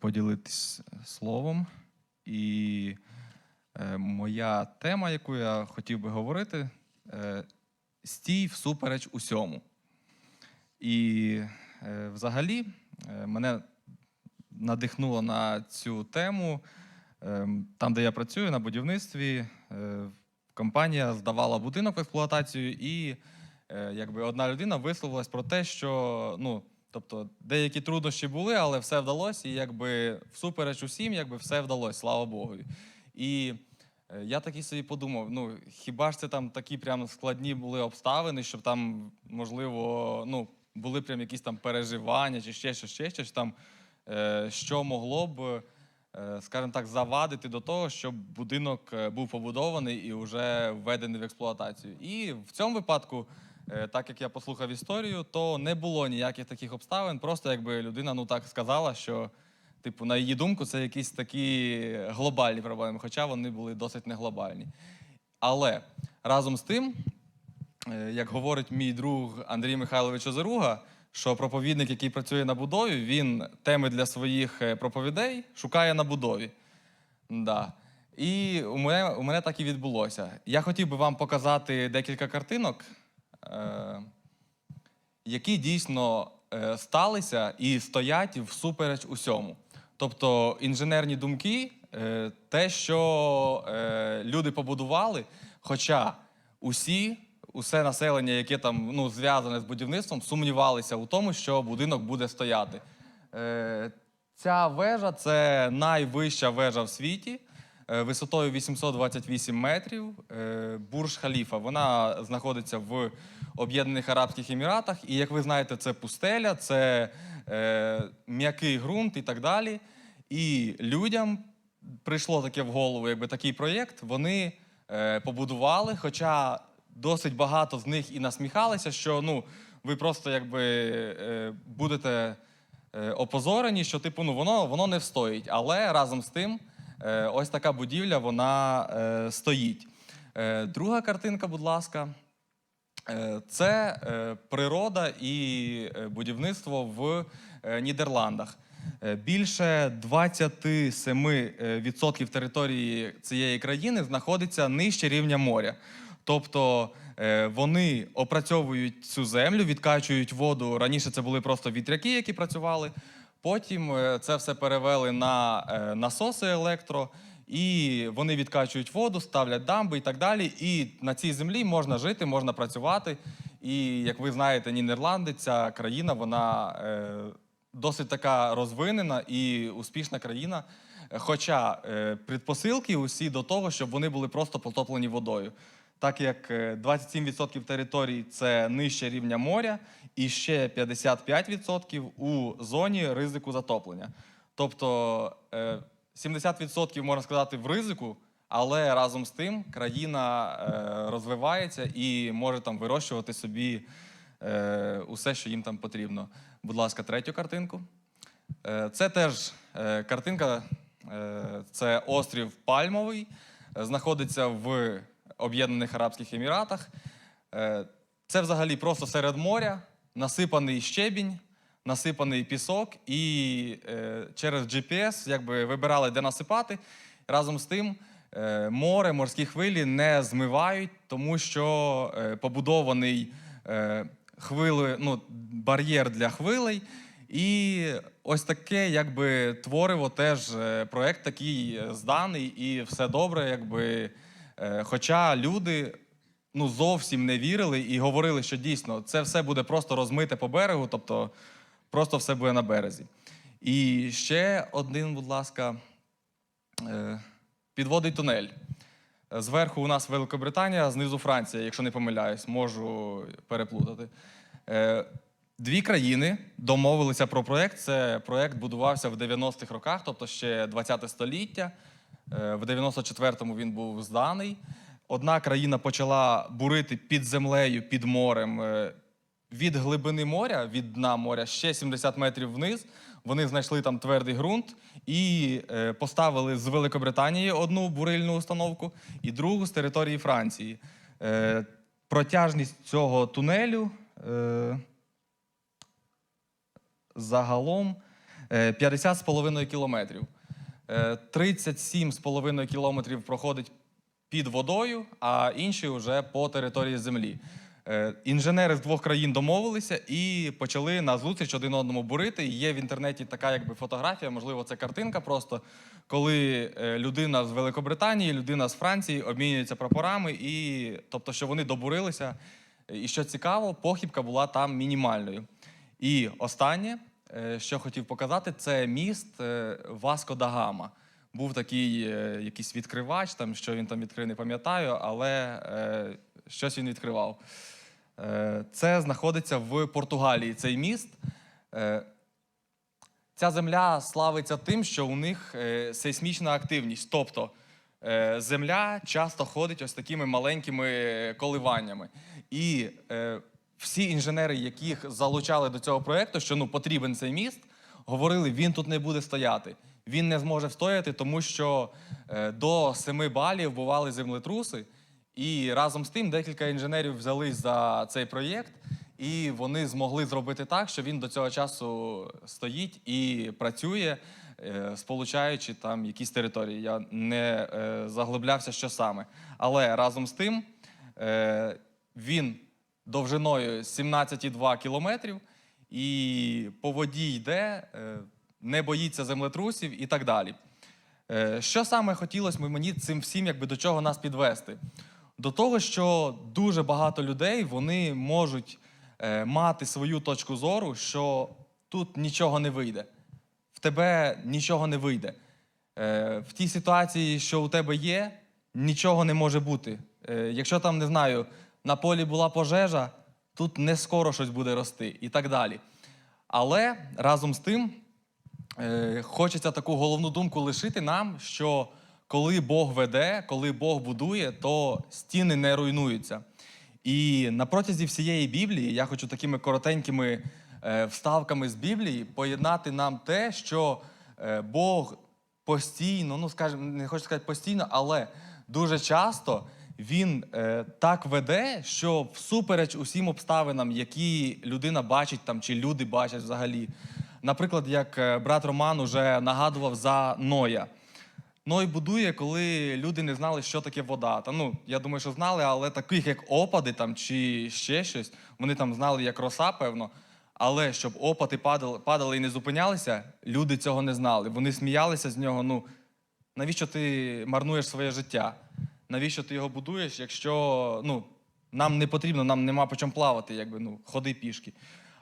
поділитись словом. І е, моя тема, яку я хотів би говорити, е, стій всупереч усьому. І е, взагалі е, мене надихнуло на цю тему. е, Там, де я працюю, на будівництві, е, компанія здавала будинок в експлуатацію, і е, якби одна людина висловилась про те, що ну, тобто, деякі труднощі були, але все вдалося, і якби всупереч усім, якби все вдалося, слава Богу. І е, я такий собі подумав: ну хіба ж це там такі прям складні були обставини, щоб там, можливо, ну, були прям якісь там переживання, чи ще щось, ще щось там, е, що могло б, е, скажімо так, завадити до того, щоб будинок був побудований і вже введений в експлуатацію. І в цьому випадку, так як я послухав історію, то не було ніяких таких обставин. Просто якби людина ну так сказала, що. Типу, на її думку, це якісь такі глобальні проблеми, хоча вони були досить не глобальні. Але разом з тим, е, як говорить мій друг Андрій Михайлович Озеруга, що проповідник, який працює на будові, він теми для своїх е, проповідей шукає на будові. Да. І у мене, у мене так і відбулося. Я хотів би вам показати декілька картинок, е, які дійсно е, сталися і стоять всупереч усьому. Тобто інженерні думки, е, те, що е, люди побудували, хоча усі, усе населення, яке там ну, зв'язане з будівництвом, сумнівалися у тому, що будинок буде стояти. Е, Ця вежа це найвища вежа в світі е, висотою 828 метрів. е, Бурж Халіфа. Вона знаходиться в Об'єднаних Арабських Еміратах. І як ви знаєте, це пустеля, це е, м'який ґрунт і так далі. І людям прийшло таке в голову, якби такий проєкт. Вони е, побудували, хоча досить багато з них і насміхалися, що ну, ви просто якби е, будете е, опозорені, що типу, ну воно, воно не встоїть. Але разом з тим, е, ось така будівля вона е, стоїть. Е, друга картинка, будь ласка. Е, Це е, природа і е, будівництво в е, Нідерландах. Е, Більше 27% території цієї країни знаходиться нижче рівня моря. Тобто е, вони опрацьовують цю землю, відкачують воду. Раніше це були просто вітряки, які працювали. Потім е, це все перевели на е, насоси електро, і вони відкачують воду, ставлять дамби і так далі. І на цій землі можна жити, можна працювати. І як ви знаєте, Нідерланди, ця країна, вона е, досить така розвинена і успішна країна. Хоча предпосилки усі до того, щоб вони були просто потоплені водою. Так як е, 27% територій це нижче рівня моря, і ще 55% у зоні ризику затоплення. Тобто е, 70% можна сказати в ризику, але разом з тим країна е, розвивається і може там вирощувати собі е, усе, що їм там потрібно. Будь ласка, третю картинку. Е, Це теж е, картинка, е, це острів Пальмовий, е, знаходиться в Об'єднаних Арабських Еміратах. Е, Це взагалі просто серед моря, насипаний щебінь, насипаний пісок, і е, через GPS якби вибирали, де насипати. Разом з тим, е, море, морські хвилі не змивають, тому що побудований хвили, ну, бар'єр для хвилей. І ось таке, якби твориво теж проект такий зданий, і все добре, якби. Е, Хоча люди ну, зовсім не вірили і говорили, що дійсно це все буде просто розмите по берегу, тобто просто все буде на березі. І ще один, будь ласка, е, підводний тунель. Зверху у нас Великобританія, знизу Франція, якщо не помиляюсь, можу переплутати. Е, Дві країни домовилися про проєкт. Це проєкт будувався в 90-х роках, тобто ще 20 століття. Е, В 94-му він був зданий. Одна країна почала бурити під землею, під морем. е, Від глибини моря, від дна моря, ще 70 метрів вниз. Вони знайшли там твердий ґрунт і е, поставили з Великобританії одну бурильну установку і другу з території Франції. Протяжність цього тунелю загалом е, 50,5 кілометрів. Е, 37,5 кілометрів проходить під водою, а інші вже по території землі. Е, Інженери з двох країн домовилися і почали на зустріч один одному бурити. Є в інтернеті така якби фотографія, можливо, це картинка просто, коли е, людина з Великобританії, людина з Франції обмінюються прапорами, і тобто, що вони добурилися. І що цікаво, похибка була там мінімальною. І останнє, е, що хотів показати, це міст е, Васко да Гама. Був такий е, якийсь відкривач, там, що він там відкрив, не пам'ятаю, але е, щось він відкривав. Е, Це знаходиться в Португалії, цей міст. Е, Ця земля славиться тим, що у них е, сейсмічна активність. Тобто е, земля часто ходить ось такими маленькими е, коливаннями. І е, всі інженери, яких залучали до цього проєкту, що ну, потрібен цей міст, говорили, він тут не буде стояти. Він не зможе встояти, тому що е, до 7 балів бували землетруси. І разом з тим декілька інженерів взялись за цей проєкт, і вони змогли зробити так, що він до цього часу стоїть і працює, е, сполучаючи там якісь території. Я не е, заглиблявся, що саме. Але разом з тим він довжиною 17,2 кілометрів, і по воді йде, е, не боїться землетрусів і так далі. Е, Що саме хотілося б мені цим всім, якби до чого нас підвести? До того, що дуже багато людей вони можуть е, мати свою точку зору, що тут нічого не вийде, в тебе нічого не вийде. В тій ситуації, що у тебе є, нічого не може бути. Якщо там, не знаю, на полі була пожежа, тут не скоро щось буде рости і так далі. Але разом з тим е, хочеться таку головну думку лишити нам, що коли Бог веде, коли Бог будує, то стіни не руйнуються. І на протязі всієї Біблії я хочу такими коротенькими е, вставками з Біблії поєднати нам те, що е, Бог постійно, ну скажімо, не хочу сказати постійно, але дуже часто він е, так веде, що всупереч усім обставинам, які людина бачить там, чи люди бачать взагалі. Наприклад, як е, брат Роман уже нагадував за Ноя. Ной будує, коли люди не знали, що таке вода. Та, ну, я думаю, що знали, але таких, як опади там, чи ще щось, вони там знали, як роса, певно. Але щоб опади падали, падали і не зупинялися, люди цього не знали. Вони сміялися з нього. Ну, навіщо ти марнуєш своє життя? Навіщо ти його будуєш, якщо ну, нам не потрібно, нам нема по чому плавати, якби, ну, ходи пішки.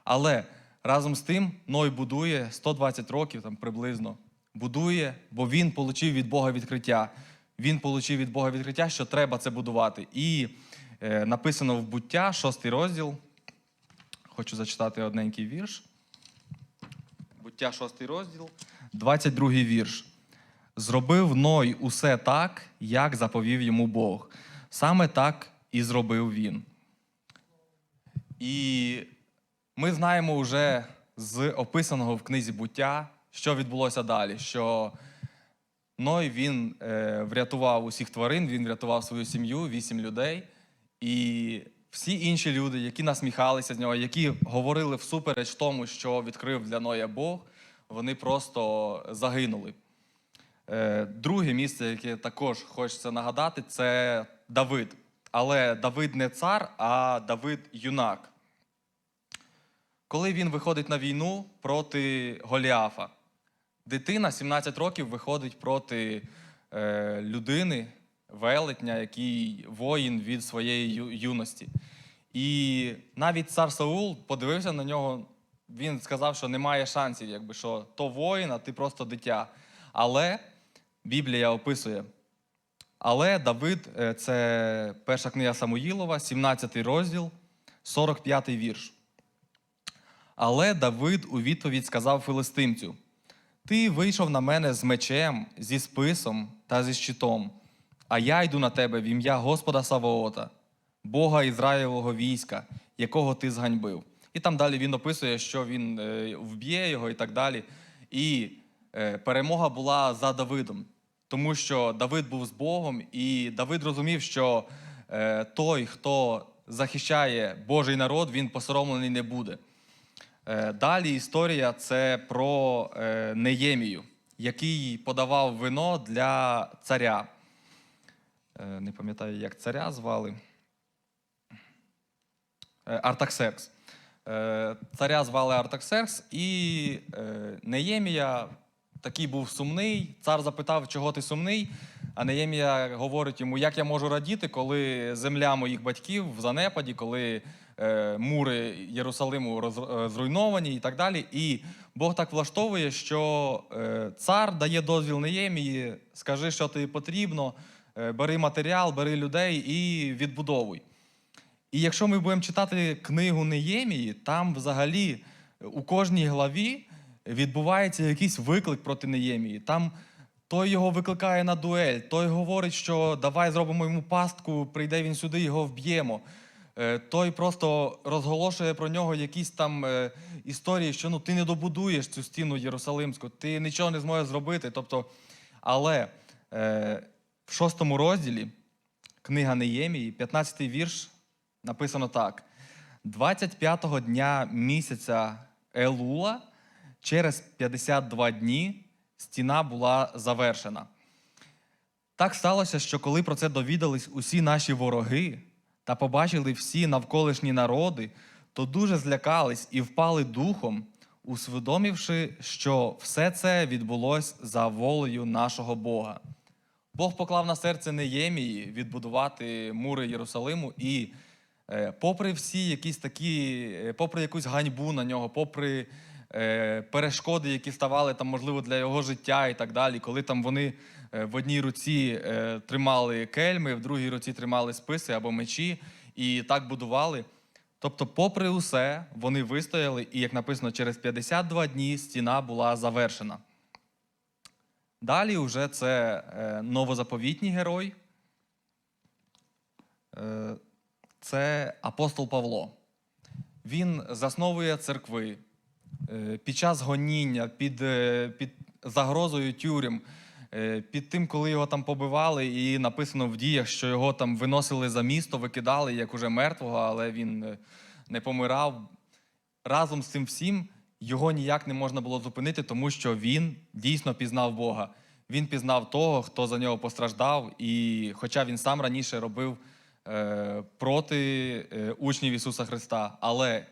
Але разом з тим Ной будує 120 років там, приблизно. Будує, бо він отримав від Бога відкриття. Він отримав від Бога відкриття, що треба це будувати. І е, написано в буття, шостий розділ. Хочу зачитати одненький вірш. Буття, шостий розділ, 22 вірш. Зробив Ной усе так, як заповів йому Бог. Саме так і зробив він. І ми знаємо вже з описаного в книзі буття, що відбулося далі. Що Ной він е, врятував усіх тварин, він врятував свою сім'ю, вісім людей. І всі інші люди, які насміхалися з нього, які говорили всупереч тому, що відкрив для Ноя Бог, вони просто загинули. Е, Друге місце, яке також хочеться нагадати, це Давид. Але Давид не цар, а Давид юнак. Коли він виходить на війну проти Голіафа, дитина 17 років виходить проти е, людини, велетня, який воїн від своєї юності. І навіть цар Саул подивився на нього, він сказав, що немає шансів, якби що то воїн, а ти просто дитя. Але Біблія описує. Але Давид, е, це перша книга Самуїлова, 17 розділ, 45 вірш. Але Давид у відповідь сказав филистимцю: Ти вийшов на мене з мечем, зі списом та зі щитом, а я йду на тебе в ім'я Господа Савоота, Бога Ізраїлового війська, якого ти зганьбив. І там далі він описує, що він е, вб'є його і так далі. І е, перемога була за Давидом, тому що Давид був з Богом, і Давид розумів, що е, той, хто захищає Божий народ, він посоромлений не буде. Е, Далі історія це про е, Неємію, який подавав вино для царя. Не пам'ятаю, як царя звали. Артаксеркс. Царя звали Артаксеркс, і Неємія такий був сумний. Цар запитав, чого ти сумний. А Неємія говорить йому, як я можу радіти, коли земля моїх батьків в занепаді, коли е, мури Єрусалиму роз- е, зруйновані і так далі. І Бог так влаштовує, що е, цар дає дозвіл Неємії, скажи, що тобі потрібно, е, бери матеріал, бери людей і відбудовуй. І якщо ми будемо читати книгу Неємії, там взагалі у кожній главі відбувається якийсь виклик проти Неємії. Там той його викликає на дуель, той говорить, що давай зробимо йому пастку, прийде він сюди, його вб'ємо. Е, Той просто розголошує про нього якісь там е, історії, що ну ти не добудуєш цю стіну Єрусалимську, ти нічого не зможеш зробити. Тобто, але е, в шостому розділі книга Неємії, 15-й вірш, написано так: 25-го дня місяця Елула, через 52 дні стіна була завершена. Так сталося, що коли про це довідались усі наші вороги та побачили всі навколишні народи, то дуже злякались і впали духом, усвідомивши, що все це відбулось за волею нашого Бога. Бог поклав на серце Неємії відбудувати мури Єрусалиму, і е, попри всі якісь такі, е, попри якусь ганьбу на нього, попри перешкоди, які ставали там, можливо, для його життя і так далі, коли там вони е, в одній руці е, тримали кельми, в другій руці тримали списи або мечі, і так будували. Тобто, попри усе, вони вистояли, і, як написано, через 52 дні стіна була завершена. Далі вже це е, новозаповітній герой. Е, це апостол Павло. Він засновує церкви. Е, під час гоніння, під, е, під загрозою тюрем, е, під тим, коли його там побивали, і написано в діях, що його там виносили за місто, викидали як уже мертвого, але він не помирав. Разом з цим всім його ніяк не можна було зупинити, тому що він дійсно пізнав Бога. Він пізнав того, хто за нього постраждав, і хоча він сам раніше робив е, проти е, учнів Ісуса Христа, але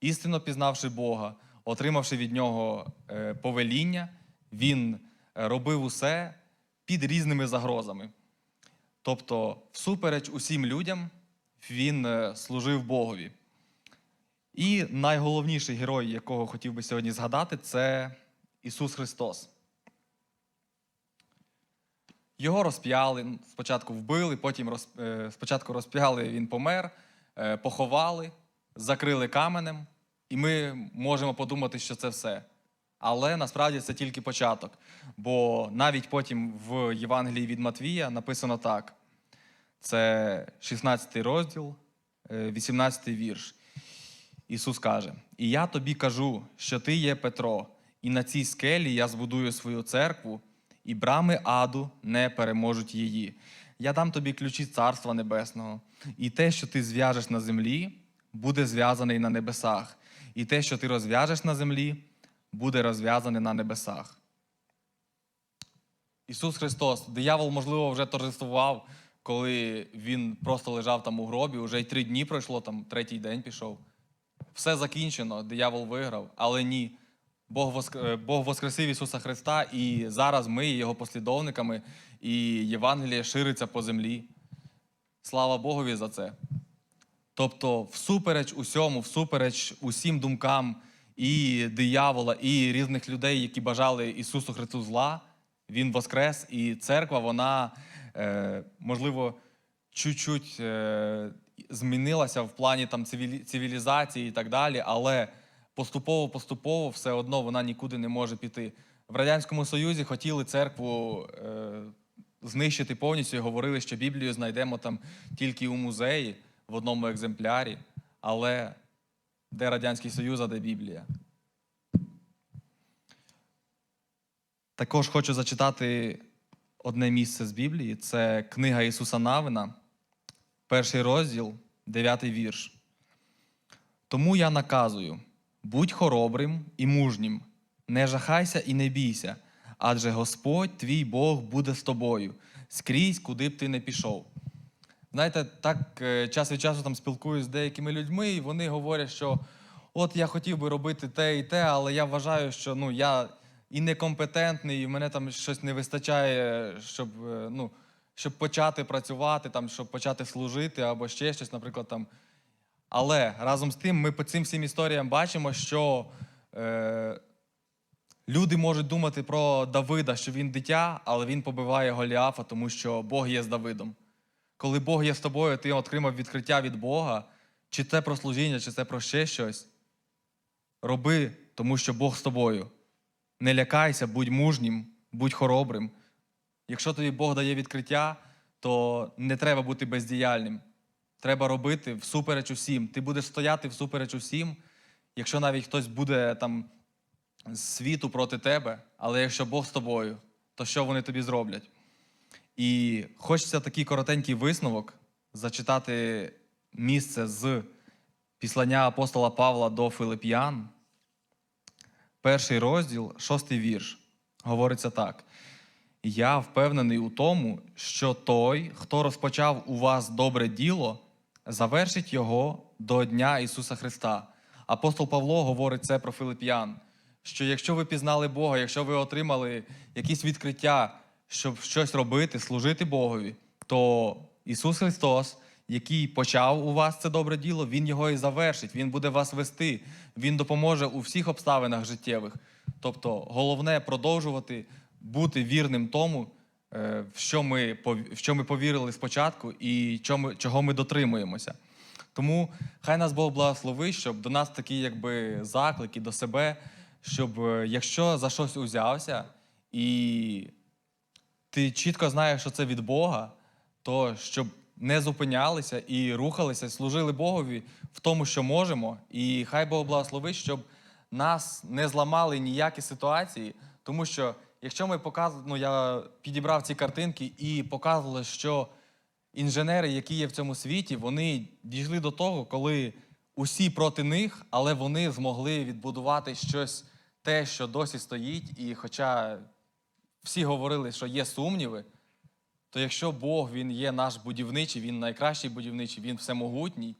істинно пізнавши Бога, отримавши від нього е, повеління, він е, робив усе під різними загрозами. Тобто, всупереч усім людям, він е, служив Богові. І найголовніший герой, якого хотів би сьогодні згадати, це Ісус Христос. Його розп'яли, спочатку вбили, потім роз, е, спочатку розп'яли, він помер, поховали, закрили каменем, і ми можемо подумати, що це все. Але насправді це тільки початок. Бо навіть потім в Євангелії від Матвія написано так: це 16 розділ, е, 18 вірш. Ісус каже: І я тобі кажу, що ти є Петро, і на цій скелі я збудую свою церкву, і брами аду не переможуть її. Я дам тобі ключі Царства Небесного, і те, що ти зв'яжеш на землі, буде зв'язане і на небесах, і те, що ти розв'яжеш на землі, буде розв'язане на небесах. Ісус Христос, диявол, можливо, вже торжествував, коли він просто лежав там у гробі, вже й три дні пройшло, там третій день пішов. Все закінчено, диявол виграв, але ні. Бог, воск... е, Бог воскресив Ісуса Христа, і зараз ми Його послідовниками, і Євангеліє шириться по землі. Слава Богові за це. Тобто, всупереч усьому, всупереч усім думкам і диявола, і різних людей, які бажали Ісусу Христу зла, Він воскрес, і церква, вона, е, можливо, чуть-чуть е, змінилася в плані там, цивілізації і так далі, але поступово-поступово все одно вона нікуди не може піти. В Радянському Союзі хотіли церкву е, знищити повністю і говорили, що Біблію знайдемо там тільки у музеї в одному екземплярі. Але де Радянський Союз, а де Біблія? Також хочу зачитати одне місце з Біблії. Це книга Ісуса Навина, перший розділ, дев'ятий вірш. Тому я наказую: Будь хоробрим і мужнім, не жахайся і не бійся, адже Господь твій Бог буде з тобою, скрізь, куди б ти не пішов. Знаєте, так е, час від часу там спілкуюсь з деякими людьми, і вони говорять, що от я хотів би робити те і те, але я вважаю, що ну, я і некомпетентний, і мене там щось не вистачає, щоб, е, ну, щоб почати працювати, там, щоб почати служити або ще щось, наприклад, там. Але разом з тим, ми по цим всім історіям бачимо, що е, люди можуть думати про Давида, що він дитя, але він побиває Голіафа, тому що Бог є з Давидом. Коли Бог є з тобою, ти отримав відкриття від Бога, чи це про служіння, чи це про ще щось. Роби, тому що Бог з тобою. Не лякайся, будь мужнім, будь хоробрим. Якщо тобі Бог дає відкриття, то не треба бути бездіяльним. Треба робити всупереч усім. Ти будеш стояти всупереч усім, якщо навіть хтось буде там з світу проти тебе, але якщо Бог з тобою, то що вони тобі зроблять? І хочеться такий коротенький висновок зачитати місце з післання апостола Павла до Филип'ян. Перший розділ, шостий вірш. Говориться так. Я впевнений у тому, що той, хто розпочав у вас добре діло, завершить його до Дня Ісуса Христа. Апостол Павло говорить це про Филип'ян, що якщо ви пізнали Бога, якщо ви отримали якісь відкриття, щоб щось робити, служити Богові, то Ісус Христос, який почав у вас це добре діло, Він його і завершить, Він буде вас вести, Він допоможе у всіх обставинах життєвих. Тобто, головне продовжувати бути вірним тому, е, в що ми, в що ми повірили спочатку і чого ми дотримуємося. Тому хай нас Бог благословить, щоб до нас такі якби заклики до себе, щоб е, якщо за щось узявся і ти чітко знаєш, що це від Бога, то щоб не зупинялися і рухалися, служили Богові в тому, що можемо. І хай Бог благословить, щоб нас не зламали ніякі ситуації, тому що якщо ми показували, ну я підібрав ці картинки і показували, що інженери, які є в цьому світі, вони дійшли до того, коли усі проти них, але вони змогли відбудувати щось те, що досі стоїть, і хоча всі говорили, що є сумніви, то якщо Бог Він є наш будівничий, Він найкращий будівничий, Він всемогутній,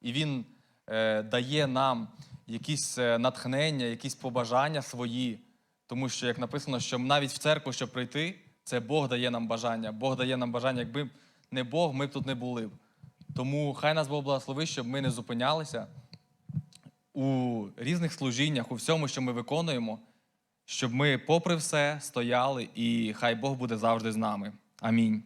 і Він е, дає нам якісь е, натхнення, якісь побажання свої. Тому що, як написано, що навіть в церкву, щоб прийти, це Бог дає нам бажання. Бог дає нам бажання, якби не Бог, ми б тут не були. Тому хай нас Бог благословить, щоб ми не зупинялися у різних служіннях, у всьому, що ми виконуємо, щоб ми, попри все, стояли, і хай Бог буде завжди з нами. Амінь.